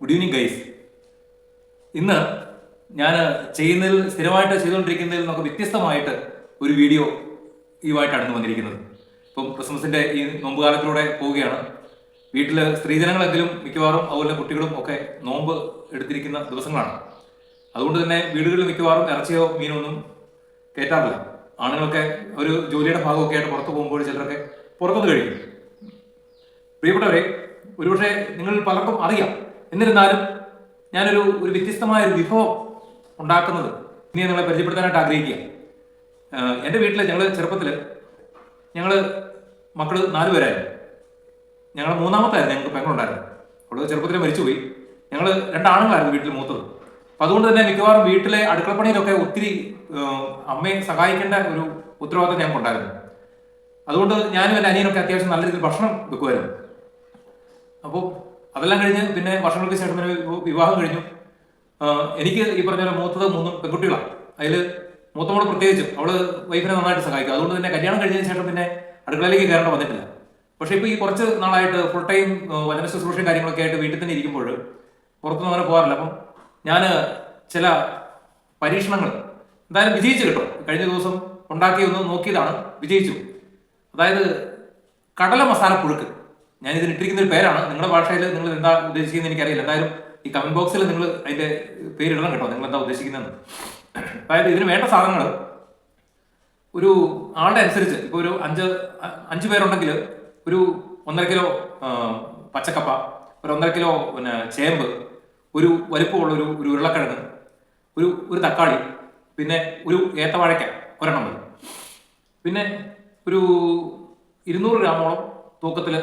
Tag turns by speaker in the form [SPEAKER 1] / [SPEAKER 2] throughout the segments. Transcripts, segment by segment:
[SPEAKER 1] Good evening guys ഇന്ന് ഞാൻ ചെയ്യുന്നതിൽ സ്ഥിരമായിട്ട് ചെയ്തുകൊണ്ടിരിക്കുന്നതിൽ നിന്നൊക്കെ വ്യത്യസ്തമായിട്ട് ഒരു വീഡിയോ ഇതുമായിട്ടാണ് ഇന്ന് വന്നിരിക്കുന്നത്. ഇപ്പം ക്രിസ്മസിന്റെ ഈ നോമ്പ് കാലത്തിലൂടെ പോവുകയാണ്. വീട്ടിൽ സ്ത്രീജനങ്ങളെങ്കിലും മിക്കവാറും അതുപോലെ കുട്ടികളും ഒക്കെ നോമ്പ് എടുത്തിരിക്കുന്ന ദിവസങ്ങളാണ്. അതുകൊണ്ട് തന്നെ വീടുകളിൽ മിക്കവാറും ഇറച്ചിയോ മീനോ ഒന്നും കയറ്റാറില്ല. ആണുങ്ങളൊക്കെ ഒരു ജോലിയുടെ ഭാഗമൊക്കെ ആയിട്ട് പുറത്തു പോകുമ്പോൾ ചിലരൊക്കെ പുറത്തുനിന്ന് കഴിക്കും. പ്രിയപ്പെട്ടവരെ ഒരുപക്ഷെ നിങ്ങൾ പലർക്കും അറിയാം എന്നിരുന്നാലും ഞാനൊരു ഒരു വ്യത്യസ്തമായ ഒരു വിഭവം ഉണ്ടാക്കുന്നത് ഇനി നിങ്ങളെ പരിചയപ്പെടുത്താനായിട്ട് ആഗ്രഹിക്കുക എന്റെ വീട്ടിൽ ഞങ്ങൾ ചെറുപ്പത്തിൽ ഞങ്ങൾ മക്കൾ നാല് പേരായിരുന്നു. ഞങ്ങൾ മൂന്നാമത്തായിരുന്നു ഞങ്ങൾക്ക് പെങ്ങളുണ്ടായിരുന്നു അവൾ ചെറുപ്പത്തിൽ മരിച്ചുപോയി. ഞങ്ങൾ രണ്ടാണുങ്ങളായിരുന്നു വീട്ടിൽ മൂത്തത്. അപ്പം അതുകൊണ്ട് തന്നെ മിക്കവാറും വീട്ടിലെ അടുക്കളപ്പണിയിലൊക്കെ ഒത്തിരി അമ്മയെ സഹായിക്കേണ്ട ഒരു ഉത്തരവാദിത്തം ഞങ്ങൾക്കുണ്ടായിരുന്നു അതുകൊണ്ട് ഞാനും എന്റെ അനിയനൊക്കെ അത്യാവശ്യം നല്ല രീതിയിൽ ഭക്ഷണം വെക്കുമായിരുന്നു. അപ്പോൾ അതെല്ലാം കഴിഞ്ഞ് പിന്നെ വർഷങ്ങൾക്ക് ശേഷം പിന്നെ വിവാഹം കഴിഞ്ഞു. എനിക്ക് ഈ പറഞ്ഞ പോലെ മൂത്തത് മൂന്ന് പെൺകുട്ടികളാണ് അതിൽ മൂത്തമോൾ പ്രത്യേകിച്ചും അവൾ വൈഫിനെ നന്നായിട്ട് സഹായിക്കും. അതുകൊണ്ട് തന്നെ കല്യാണം കഴിഞ്ഞതിന് ശേഷം പിന്നെ അടുക്കളയിലേക്ക് കയറേണ്ട വന്നിട്ടില്ല. പക്ഷേ ഇപ്പോൾ ഈ കുറച്ച് നാളായിട്ട് ഫുൾ ടൈം വചന ശുശ്രൂഷയും കാര്യങ്ങളൊക്കെ ആയിട്ട് വീട്ടിൽ തന്നെ ഇരിക്കുമ്പോൾ പുറത്തുനിന്ന് അങ്ങനെ പോകാറില്ല. അപ്പം ഞാൻ ചില പരീക്ഷണങ്ങൾ എന്തായാലും വിജയിച്ചു കേട്ടോ. കഴിഞ്ഞ ദിവസം ഉണ്ടാക്കി ഒന്ന് നോക്കിയതാണ്. വിജയിച്ചു. അതായത് കടല മസാല പുഴുക്ക്. ഞാൻ ഇതിന് ഇട്ടിരിക്കുന്ന ഒരു പേരാണ്. നിങ്ങളുടെ ഭാഷയിൽ നിങ്ങൾ എന്താ ഉദ്ദേശിക്കുന്നത് എനിക്കറിയില്ല. എന്തായാലും ഈ കമന്റ് ബോക്സിൽ നിങ്ങൾ അതിന്റെ പേരിടണം കേട്ടോ. നിങ്ങൾ എന്താ ഉദ്ദേശിക്കുന്നതെന്ന്. അതായത് ഇതിന് വേണ്ട സാധനങ്ങൾ ഒരു ആളുടെ അനുസരിച്ച് ഇപ്പോൾ ഒരു അഞ്ച് അഞ്ച് പേരുണ്ടെങ്കിൽ ഒരു ഒന്നര കിലോ പച്ചക്കപ്പ ഒരു ഒന്നര കിലോ പിന്നെ ചേമ്പ് ഒരു വലുപ്പമുള്ള ഒരു ഒരു ഉരുളക്കിഴങ്ങ് ഒരു ഒരു തക്കാളി പിന്നെ ഒരു ഏത്തവാഴയ്ക്ക ഒരെണ്ണം പിന്നെ ഒരു ഇരുന്നൂറ് ഗ്രാമോളം തൂക്കത്തിൽ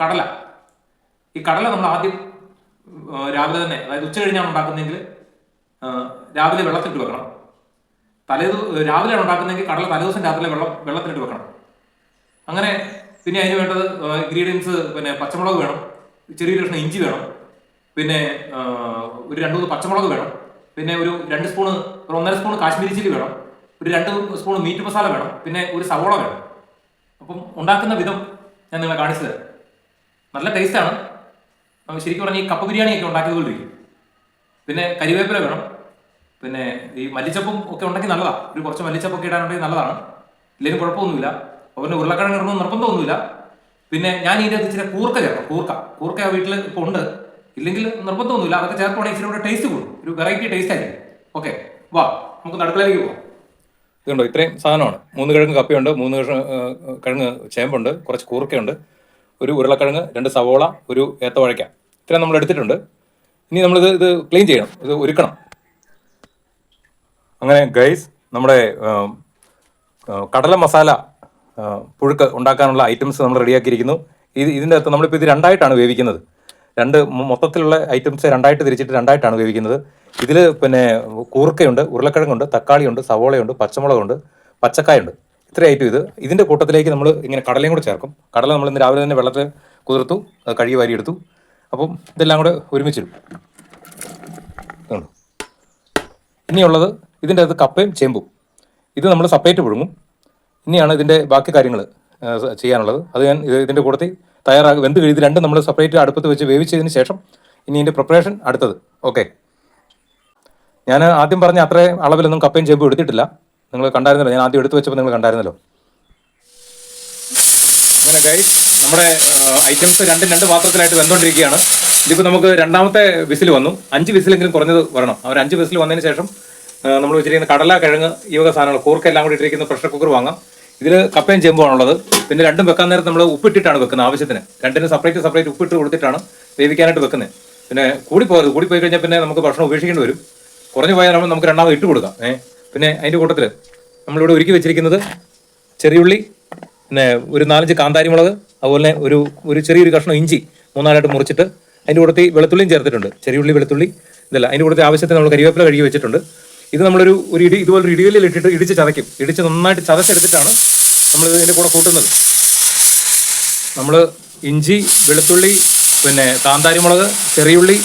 [SPEAKER 1] കടല. ഈ കടല നമ്മൾ ആദ്യം രാവിലെ തന്നെ അതായത് ഉച്ച കഴിഞ്ഞാണ് ഉണ്ടാക്കുന്നതെങ്കിൽ രാവിലെ വെള്ളത്തിട്ട് വെക്കണം. തലേ രാവിലെയാണ് ഉണ്ടാക്കുന്നതെങ്കിൽ കടല തലേദിവസം രാത്രി വെള്ളം വെള്ളത്തിലിട്ട് വെക്കണം. അങ്ങനെ പിന്നെ അതിന് വേണ്ടത് ഇൻഗ്രീഡിയൻസ് പിന്നെ പച്ചമുളക് വേണം ചെറിയ കഷ്ണം ഇഞ്ചി വേണം പിന്നെ ഒരു രണ്ട് മൂന്ന് പച്ചമുളക് വേണം പിന്നെ ഒരു രണ്ട് സ്പൂണ് ഒരു ഒന്നര സ്പൂൺ കാശ്മീരി ചില്ലി വേണം ഒരു രണ്ട് സ്പൂൺ മീറ്റ് മസാല വേണം പിന്നെ ഒരു സവോള വേണം. അപ്പം ഉണ്ടാക്കുന്ന വിധം ഞാൻ നിങ്ങളെ കാണിച്ചു തരാം. നല്ല ടേസ്റ്റാണ് ശരിക്കും പറഞ്ഞാൽ ഈ കപ്പ ബിരിയാണിയൊക്കെ ഉണ്ടാക്കിയതുകൊണ്ടിരിക്കും പിന്നെ കരിവേപ്പില വേണം. പിന്നെ ഈ മല്ലിച്ചപ്പും ഒക്കെ ഉണ്ടെങ്കിൽ നല്ലതാണ് ഒരു കുറച്ച് മല്ലിച്ചപ്പൊക്കെ ഇടാനുണ്ടെങ്കിൽ നല്ലതാണ്. ഇല്ലെങ്കിൽ കുഴപ്പമൊന്നുമില്ല. പിന്നെ ഉരുളക്കിഴങ്ങ് ഇടണമെന്ന് നിർബന്ധമൊന്നുമില്ല. പിന്നെ ഞാൻ ഇതിന്റെ അകത്ത് ഇച്ചിരി കൂർക്ക ചേർക്കാം കൂർക്ക. കൂർക്ക ആ വീട്ടിൽ ഇപ്പോൾ ഉണ്ട്. ഇല്ലെങ്കിൽ നിർബന്ധമൊന്നുമില്ല. അതൊക്കെ ചേർക്കുവാണെങ്കിൽ ഇച്ചിരി കൂടെ ടേസ്റ്റ് കൂടും. ഒരു വെറൈറ്റി ടേസ്റ്റ് ആയിരിക്കും. ഓക്കെ വാ നമുക്ക് അടുക്കളയിലേക്ക് പോവാം. ഇതുണ്ടോ? ഇത്രയും സാധനമാണ്. മൂന്ന് കിഴങ്ങ് കപ്പയുണ്ട്. മൂന്ന് കിഴങ്ങ് ചേമ്പുണ്ട്. കുറച്ച് കൂർക്കയുണ്ട്. ഒരു ഉരുളക്കിഴങ്ങ് രണ്ട് സവോള ഒരു ഏത്തവഴയ്ക്ക. ഇത്രയും നമ്മൾ എടുത്തിട്ടുണ്ട്. ഇനി നമ്മൾ ഇത് ക്ലീൻ ചെയ്യണം. ഇത് ഒരുക്കണം അങ്ങനെ ഗൈസ് നമ്മുടെ കടല മസാല പുഴുക്ക് ഉണ്ടാക്കാനുള്ള ഐറ്റംസ് നമ്മൾ റെഡിയാക്കിയിരിക്കുന്നു. ഇത് ഇതിന്റെ അകത്ത് നമ്മളിപ്പോൾ ഇത് രണ്ടായിട്ടാണ് വേവിക്കുന്നത്. രണ്ട് മൊത്തത്തിലുള്ള ഐറ്റംസ് രണ്ടായിട്ട് തിരിച്ചിട്ട് രണ്ടായിട്ടാണ് വേവിക്കുന്നത്. ഇതിൽ പിന്നെ കൂർക്കയുണ്ട് ഉരുളക്കിഴങ്ങുണ്ട് തക്കാളിയുണ്ട് സവോളയുണ്ട് പച്ചമുളകുണ്ട് പച്ചക്കായുണ്ട്. ഇത്ര ഐറ്റം ഇത്. ഇതിന്റെ കൂട്ടത്തിലേക്ക് നമ്മൾ ഇങ്ങനെ കടലയും കൂടെ ചേർക്കും. കടല നമ്മൾ ഇന്ന് രാവിലെ തന്നെ വെള്ളത്തിൽ കുതിർത്തു കഴുകി വാരി എടുത്തു അപ്പം ഇതെല്ലാം കൂടെ ഒരുമിച്ചിടും. ഇനിയുള്ളത് ഇതിന്റെ അകത്ത് കപ്പയും ചേമ്പും. ഇത് നമ്മൾ സെപ്പറേറ്റ് പുഴുങ്ങും. ഇനിയാണ് ഇതിന്റെ ബാക്കി കാര്യങ്ങൾ ചെയ്യാനുള്ളത്. അത് ഞാൻ ഇത് ഇതിന്റെ കൂട്ടത്തിൽ തയ്യാറാക്കി വെന്ത് കഴിഞ്ഞ് രണ്ടും നമ്മൾ സെപ്പറേറ്റ് അടുപ്പത്ത് വെച്ച് വേവിച്ചതിന് ശേഷം ഇനി ഇതിന്റെ പ്രിപ്പറേഷൻ അടുത്തത്. ഓക്കെ ഞാൻ ആദ്യം പറഞ്ഞ അത്രയും അളവിലൊന്നും കപ്പയും ചേമ്പും എടുത്തിട്ടില്ല. നിങ്ങൾ കണ്ടായിരുന്നല്ലോ ഞാൻ ആദ്യം എടുത്തു വെച്ചപ്പോൾ നിങ്ങൾ കണ്ടായിരുന്നല്ലോ. അങ്ങനെ ഗൈസ് നമ്മുടെ ഐറ്റംസ് രണ്ടും രണ്ട് പാത്രത്തിലായിട്ട് വെന്തുകൊണ്ടിരിക്കുകയാണ്. ഇതിപ്പോൾ നമുക്ക് രണ്ടാമത്തെ വിസിൽ വന്നു. അഞ്ച് വിസിലെങ്കിലും കുറഞ്ഞത് വരണം. അവർ അഞ്ച് വിസിൽ വന്നതിന് ശേഷം നമ്മൾ വെച്ചിരിക്കുന്ന കടല കിഴങ്ങ് ഈ വക സാധനങ്ങൾ കൂർക്ക എല്ലാം കൂടി ഇട്ടിരിക്കുന്ന പ്രഷർ കുക്കർ വാങ്ങാം. ഇതിൽ കപ്പയും ചെമ്പുമാണുള്ളത് പിന്നെ രണ്ടും വെക്കാൻ നേരത്ത് നമ്മൾ ഉപ്പിട്ടിട്ടാണ് വെക്കുന്നത് ആവശ്യത്തിന്. രണ്ടിനും സെപ്പറേറ്റ് സെപ്പറേറ്റ് ഉപ്പിട്ട് കൊടുത്തിട്ടാണ് വേവിക്കാനായിട്ട് വെക്കുന്നത്. പിന്നെ കൂടി പോകരുത് കൂടി പോയി കഴിഞ്ഞാൽ പിന്നെ നമുക്ക് ഭക്ഷണം ഉപേക്ഷിക്കേണ്ടി വരും. കുറഞ്ഞു പോയാൽ നമുക്ക് രണ്ടാമത് ഇട്ട് കൊടുക്കാം. ഏഹ് പിന്നെ അതിന്റെ കൂട്ടത്തിൽ നമ്മളിവിടെ ഒരുക്കി വെച്ചിരിക്കുന്നത് ചെറിയുള്ളി പിന്നെ ഒരു നാലഞ്ച് കാന്താരി മുളക് അതുപോലെ ഒരു ഒരു ചെറിയൊരു കഷ്ണം ഇഞ്ചി മൂന്നാലായിട്ട് മുറിച്ചിട്ട് അതിന്റെ കൂടത്തിൽ വെളുത്തുള്ളിയും ചേർത്തിട്ടുണ്ട്. ചെറിയുള്ളി വെളുത്തുള്ളി ഇതല്ല. അതിന്റെ കൂട്ടത്തിൽ ആവശ്യത്തിന് നമ്മൾ കരിവേപ്പില കഴുകി വെച്ചിട്ടുണ്ട്. ഇത് നമ്മളൊരു ഒരു ഇടി ഇതുപോലെ ഒരു ഇടികല്ലിൽ ഇട്ടിട്ട് ഇടിച്ച് ചതയ്ക്കും. ഇടിച്ച് നന്നായിട്ട് ചതച്ചെടുത്തിട്ടാണ് നമ്മൾ ഇതിന്റെ കൂടെ കൂട്ടുന്നത്. നമ്മൾ ഇഞ്ചി വെളുത്തുള്ളി പിന്നെ കാന്താരി മുളക് ചെറിയുള്ളി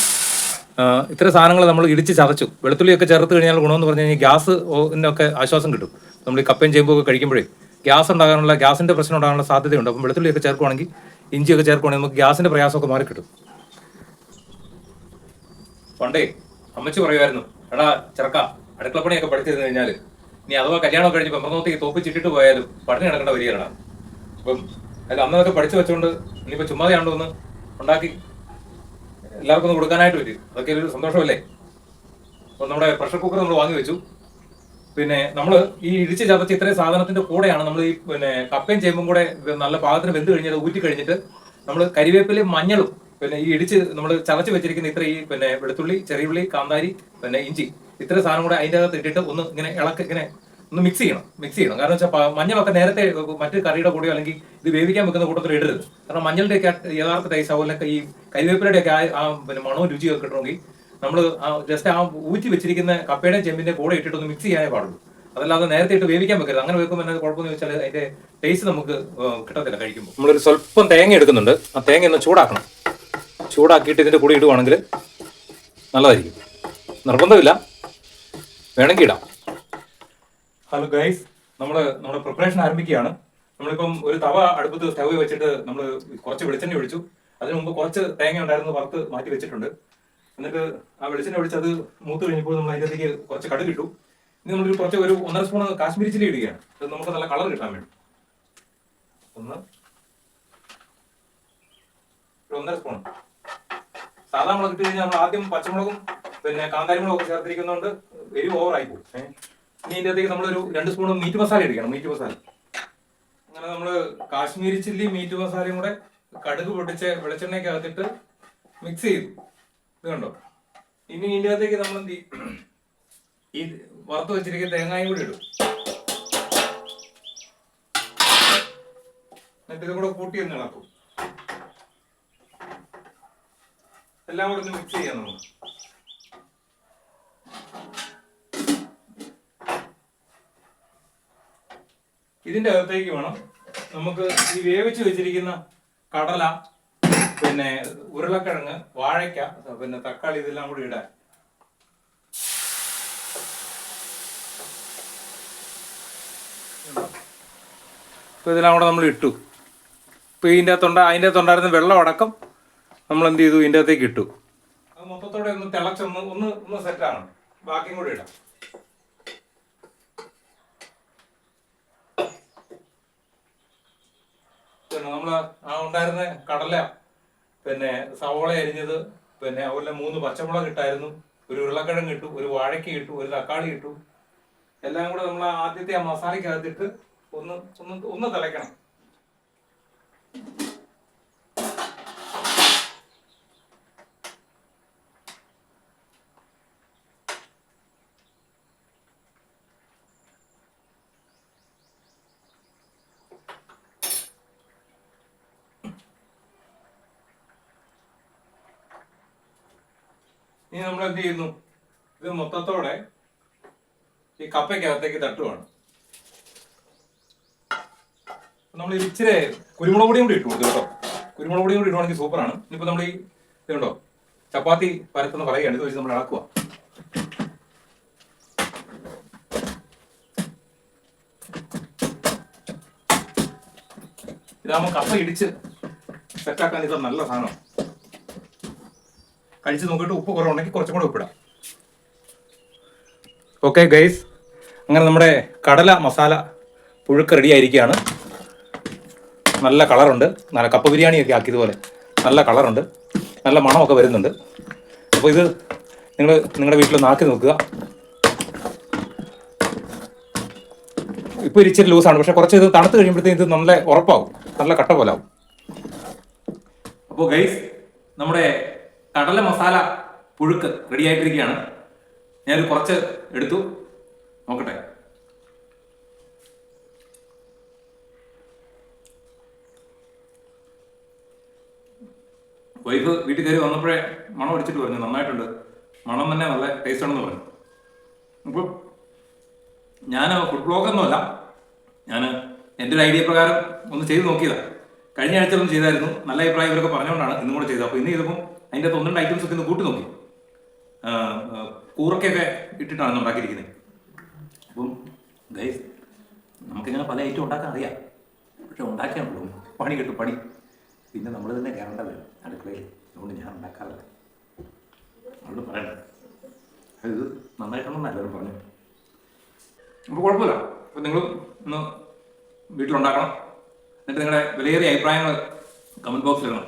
[SPEAKER 1] ഇത്ര സാധനങ്ങൾ നമ്മൾ ഇടിച്ച് ചതച്ചു. വെളുത്തുള്ളിയൊക്കെ ചേർത്ത് കഴിഞ്ഞാൽ ഗുണമെന്ന് പറഞ്ഞു കഴിഞ്ഞാൽ ഗ്യാസ് ഒക്കെ ആശ്വാസം കിട്ടും. നമ്മൾ ഈ കപ്പയും ചേമ്പൊക്കെ കഴിക്കുമ്പോഴേ ഗ്യാസ് ഉണ്ടാകാനുള്ള ഗ്യാസിന്റെ പ്രശ്നം ഉണ്ടാകാനുള്ള സാധ്യതയുണ്ട്. അപ്പം വെളുത്തുള്ളിയൊക്കെ ചേർക്കുവാണെങ്കിൽ ഇഞ്ചിയൊക്കെ ചേർക്കുവാണെങ്കിൽ നമുക്ക് ഗ്യാസിന്റെ പ്രയാസമൊക്കെ മാറി കിട്ടും. പണ്ടേ അമ്മച്ചി പറയുമായിരുന്നു എടാ ചെറുക്ക അടുക്കളപ്പണിയൊക്കെ പഠിച്ചിരുന്നു കഴിഞ്ഞാൽ നീ അഥവാ കല്യാണം കഴിഞ്ഞ് പെമ്പറന്നോത്തേക്ക് തോപ്പിച്ചിട്ടിട്ട് പോയാലും പഠനം നടക്കേണ്ട വരികയാണ് അപ്പം അല്ല അന്നതൊക്കെ പഠിച്ചു വെച്ചോണ്ട് ഇനിയിപ്പോൾ ചുമ്മാതെയാണ്ടോ ഒന്ന് ഉണ്ടാക്കി എല്ലാവർക്കും ഒന്ന് കൊടുക്കാനായിട്ട് വരും അതൊക്കെ ഒരു സന്തോഷമല്ലേ? അപ്പൊ നമ്മുടെ പ്രഷർ കുക്കർ നമ്മൾ വാങ്ങി വെച്ചു. പിന്നെ നമ്മൾ ഈ ഇടിച്ച് ചതച്ച് ഇത്രയും സാധനത്തിന്റെ കൂടെയാണ് നമ്മൾ ഈ പിന്നെ കപ്പയും ചേമ്പും കൂടെ നല്ല പാകത്തിന് വെന്ത് കഴിഞ്ഞത് ഊറ്റി കഴിഞ്ഞിട്ട് നമ്മൾ കരിവേപ്പിലയും മഞ്ഞളും പിന്നെ ഈ ഇടിച്ച് നമ്മൾ ചതച്ച് വെച്ചിരിക്കുന്ന ഇത്ര ഈ പിന്നെ വെളുത്തുള്ളി ചെറിയുള്ളി കാന്താരി പിന്നെ ഇഞ്ചി ഇത്ര സാധനം കൂടെ അതിന്റെ അകത്ത് ഇട്ടിട്ട് ഒന്ന് ഇങ്ങനെ ഇളക്ക് ഇങ്ങനെ ഒന്ന് മിക്സ് ചെയ്യണം മിക്സ് ചെയ്യണം. കാരണം വെച്ചാൽ മഞ്ഞളൊക്കെ നേരത്തെ മറ്റു കറിയുടെ കൂടെയോ അല്ലെങ്കിൽ ഇത് വേവിക്കാൻ വെക്കുന്ന കൂട്ടത്തിൽ ഇടരുത്. കാരണം മഞ്ഞളുടെ ഒക്കെ യഥാർത്ഥ ടേസ്റ്റ് അതുപോലെ ഈ കരിവേപ്പിലയുടെ ഒക്കെ ആ പിന്നെ മണവും രുചിയൊക്കെ കിട്ടണമെങ്കിൽ നമ്മൾ ജസ്റ്റ് ആ ഊറ്റി വെച്ചിരിക്കുന്ന കപ്പയുടെയും ചെമ്പിന്റെ കൂടെ ഇട്ടിട്ട് ഒന്ന് മിക്സ് ചെയ്യാനേ പാടുള്ളൂ. അതല്ലാതെ നേരത്തെ ഇട്ട് വേവിക്കാൻ വെക്കരുത്. അങ്ങനെ വെക്കുമ്പോൾ എന്നാ കുഴപ്പമെന്ന് വെച്ചാൽ അതിന്റെ ടേസ്റ്റ് നമുക്ക് കിട്ടത്തില്ല കഴിക്കുമ്പോൾ നമ്മളൊരു സ്വല്പം തേങ്ങ എടുക്കുന്നുണ്ട്. ആ തേങ്ങ ഒന്ന് ചൂടാക്കണം. ചൂടാക്കിയിട്ട് ഇതിന്റെ കൂടെ ഇടുവാണെങ്കിൽ നല്ലതായിരിക്കും. നിർബന്ധമില്ല. വേണമെങ്കിൽ ഇടാം. ഹലോ ഗൈസ് നമ്മൾ നമ്മുടെ പ്രിപ്പറേഷൻ ആരംഭിക്കുകയാണ്. നമ്മളിപ്പം ഒരു തവ അടുപ്പത്ത് സ്റ്റവ് വെച്ചിട്ട് നമ്മൾ കുറച്ച് വെളിച്ചെണ്ണ ഒഴിച്ചു. അതിന് മുമ്പ് കുറച്ച് തേങ്ങ ഉണ്ടായിരുന്നു വറുത്ത് മാറ്റി വെച്ചിട്ടുണ്ട്. എന്നിട്ട് ആ വെളിച്ചെണ്ണ ഒഴിച്ച് അത് മൂത്ത് കഴിഞ്ഞപ്പോൾ നമ്മൾ അതിനകത്തേക്ക് കുറച്ച് കടുക് ഇട്ടു. ഇനി നമ്മളൊരു കുറച്ച് ഒരു ഒന്നര സ്പൂൺ കാശ്മീരി ചില്ലി ഇടുകയാണ്. അത് നമുക്ക് നല്ല കളർ കിട്ടാൻ വേണ്ടി. ഒന്ന് ഒരു ഒന്നര സ്പൂൺ സാധാരണ മുളക് ഇട്ട് കഴിഞ്ഞാൽ നമ്മൾ ആദ്യം പച്ചമുളകും പിന്നെ കാന്താരി മുളകും ഒക്കെ ചേർത്തിരിക്കുന്നതുകൊണ്ട് എരിവ് ഓവറായി പോകും. ഇതിന്റെ അകത്തേക്ക് നമ്മളൊരു രണ്ട് സ്പൂൺ മീറ്റ് മസാല ഇടിക്കണം മീറ്റ് മസാല. അങ്ങനെ നമ്മൾ കാശ്മീരി ചില്ലി മീറ്റ് മസാലയും കൂടെ കടുക് പൊട്ടിച്ച് വെളിച്ചെണ്ണയ്ക്ക് അകത്തിട്ട് മിക്സ് ചെയ്തു. ഇത് കണ്ടോ? ഇനി ഇതിന്റെ അകത്തേക്ക് നമ്മൾ എന്ത് ഈ വറുത്ത് വെച്ചിരിക്കുന്ന തേങ്ങയും കൂടി ഇടും. എന്നിട്ട് ഇതും കൂടെ കൂട്ടി ഒന്ന് ഇളക്കും. എല്ലാം കൂടെ ഒന്ന് മിക്സ് ചെയ്യാം നമ്മൾ ഇതിന്റെ അകത്തേക്ക് വേണം. നമുക്ക് ഈ വേവിച്ച് വെച്ചിരിക്കുന്ന കടല പിന്നെ ഉരുളക്കിഴങ്ങ് വാഴയ്ക്ക പിന്നെ തക്കാളി ഇതെല്ലാം കൂടി ഇടാൻ. അപ്പൊ ഇതെല്ലാം കൂടെ നമ്മൾ ഇട്ടു. ഇപ്പൊ ഇതിന്റെ അകത്തുണ്ട അതിന്റെ അകത്തുണ്ടായിരുന്ന വെള്ളം അടക്കം നമ്മൾ എന്ത് ചെയ്തു? ഇതിന്റെ അകത്തേക്ക് ഇട്ടു. അത് മൊത്തത്തോടെ ഒന്ന് തിളച്ചൊന്ന് ഒന്ന് ഒന്ന് സെറ്റാണ് ബാക്കിയും കൂടി ഇടാം. പിന്നെ നമ്മൾ ആ ഉണ്ടായിരുന്ന കടല പിന്നെ സവോള അരിഞ്ഞത് പിന്നെ അതുപോലെ മൂന്ന് പച്ചമുളക് ഇട്ടായിരുന്നു. ഒരു ഉരുളക്കിഴങ്ങ് ഇട്ടു ഒരു വാഴയ്ക്ക് ഇട്ടു ഒരു തക്കാളി ഇട്ടു. എല്ലാം കൂടെ നമ്മൾ ആദ്യത്തെ ആ മസാലയ്ക്കകത്തിട്ട് ഒന്ന് ഒന്ന് ഒന്ന് തിളയ്ക്കണം. ഇനി നമ്മൾ എന്ത് ചെയ്യുന്നു ഇത് മൊത്തത്തോടെ ഈ കപ്പയ്ക്കകത്തേക്ക് തട്ടുവാണ്. നമ്മൾ ഇച്ചിരി കുരുമുളക് പൊടിയും കൂടി ഇട്ടു കൊടുത്തു കേട്ടോ. കുരുമുളക് പൊടിയും കൂടി ഇടുവാണെങ്കിൽ സൂപ്പറാണ്. ഇനിയിപ്പോ നമ്മൾ ഈ ഇതുണ്ടോ ചപ്പാത്തി പരത്തുന്ന പറയുകയാണ്. ഇത് വെച്ച് നമ്മൾ ഇളക്കുക ഇതാകുമ്പോൾ കപ്പ ഇടിച്ച് സെറ്റാക്കാൻ ഇത് നല്ല സാധനം കഴിച്ച് നോക്കിയിട്ട് ഉപ്പ് കുറവുണ്ടെങ്കിൽ കുറച്ചും കൂടെ ഉപ്പിടാം. ഓക്കെ ഗൈസ് അങ്ങനെ നമ്മുടെ കടല മസാല പുഴുക്ക് റെഡി ആയിരിക്കുകയാണ്. നല്ല കളറുണ്ട് നല്ല കപ്പ ബിരിയാണിയൊക്കെ ആക്കിയതുപോലെ നല്ല കളറുണ്ട് നല്ല മണമൊക്കെ വരുന്നുണ്ട്. അപ്പോൾ ഇത് നിങ്ങൾ നിങ്ങളുടെ വീട്ടിൽ ആക്കി നോക്കുക. ഇപ്പോൾ ഇച്ചിരി ലൂസാണ് പക്ഷേ കുറച്ച് ഇത് തണുത്ത് കഴിയുമ്പോഴത്തേക്കും ഇത് നല്ല ഉറപ്പാവും. നല്ല കട്ട പോലെ ആവും. അപ്പോൾ ഗൈസ് നമ്മുടെ കടല മസാല പുഴുക്ക് റെഡി ആയിട്ടിരിക്കുകയാണ്. ഞാൻ കുറച്ച് എടുത്തു. നോക്കട്ടെ. വൈഫ് വീട്ടിൽ കയറി വന്നപ്പോഴേ മണം അടിച്ചിട്ട് പറഞ്ഞു. നന്നായിട്ടുണ്ട്. മണം തന്നെ നല്ല ടേസ്റ്റ് ആണെന്ന് പറഞ്ഞു. അപ്പോൾ ഞാൻ ഫുഡ് ബ്ലോഗൊന്നുമല്ല ഞാൻ എന്റെ ഒരു ഐഡിയ പ്രകാരം ഒന്ന് ചെയ്ത് നോക്കിയതാണ് കഴിഞ്ഞ ആഴ്ച ഒന്ന് ചെയ്തായിരുന്നു. നല്ല അഭിപ്രായം ഇവരൊക്കെ പറഞ്ഞുകൊണ്ടാണ് ഇന്നും കൂടെ ചെയ്തത്. അപ്പോൾ ഇന്ന് ചെയ്തപ്പോൾ അതിന്റെ അകത്ത് ഒന്ന് രണ്ട് ഐറ്റംസ് ഒക്കെ ഒന്ന് കൂട്ടി നോക്കി. കൂറക്കയൊക്കെ ഇട്ടിട്ടാണ് ഉണ്ടാക്കിയിരിക്കുന്നത് അപ്പം ഗൈസ് നമുക്കിങ്ങനെ പല ഐറ്റം ഉണ്ടാക്കാൻ അറിയാം. പക്ഷെ ഉണ്ടാക്കിയാണല്ലോ പണി കിട്ടും പണി. പിന്നെ നമ്മൾ തന്നെ കയറേണ്ട വരും. അടുക്കളയിൽ. അതുകൊണ്ട് ഞാൻ ഉണ്ടാക്കാറില്ല. അവരോട് പറയണം ഇത് നന്നായിട്ടുണ്ടെന്ന് എല്ലാവരും പറഞ്ഞു. അപ്പോൾ കുഴപ്പമില്ല. അപ്പം നിങ്ങൾ ഒന്ന് വീട്ടിലുണ്ടാക്കണം. എന്നിട്ട് നിങ്ങളുടെ വിലയേറിയ അഭിപ്രായങ്ങൾ കമന്റ് ബോക്സിൽ ഇടണം.